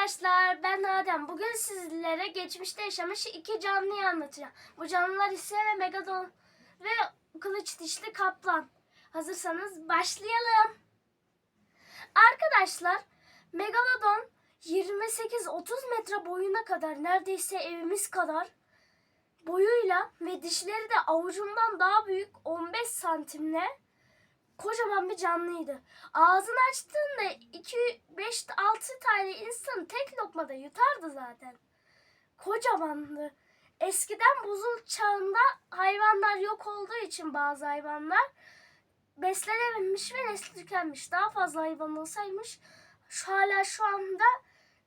arkadaşlar ben Adem. Bugün sizlere geçmişte yaşamış iki canlıyı anlatacağım. Bu canlılar ise Megadon ve kılıç dişli kaplan. Hazırsanız başlayalım. Arkadaşlar Megalodon 28-30 metre boyuna kadar neredeyse evimiz kadar boyuyla ve dişleri de avucumdan daha büyük 15 santimle kocaman bir canlıydı. Ağzını açtığında 2, 5, 6 tane insan tek lokmada yutardı zaten. Kocamandı. Eskiden buzul çağında hayvanlar yok olduğu için bazı hayvanlar beslenememiş ve nesli tükenmiş. Daha fazla hayvan olsaymış şu hala şu anda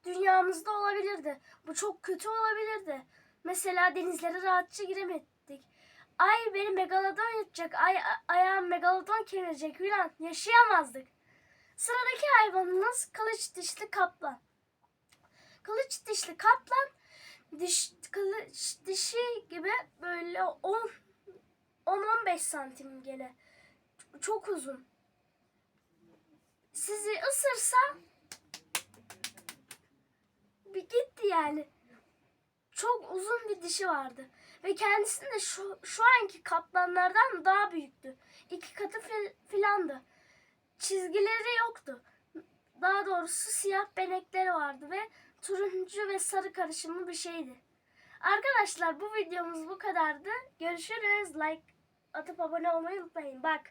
dünyamızda olabilirdi. Bu çok kötü olabilirdi. Mesela denizlere rahatça giremedik. Ay beni megalodon yutacak. Ay ayağım megalodon kemirecek filan. Yaşayamazdık. Sıradaki hayvanımız kılıç dişli kaplan. Kılıç dişli kaplan diş kılıç dişi gibi böyle 10 10-15 santim gene. Çok uzun. Sizi ısırsa bir gitti yani. Uzun bir dişi vardı. Ve kendisi de şu, şu anki kaplanlardan daha büyüktü. İki katı fil, filandı. Çizgileri yoktu. Daha doğrusu siyah benekleri vardı ve turuncu ve sarı karışımı bir şeydi. Arkadaşlar bu videomuz bu kadardı. Görüşürüz. Like atıp abone olmayı unutmayın. Bak.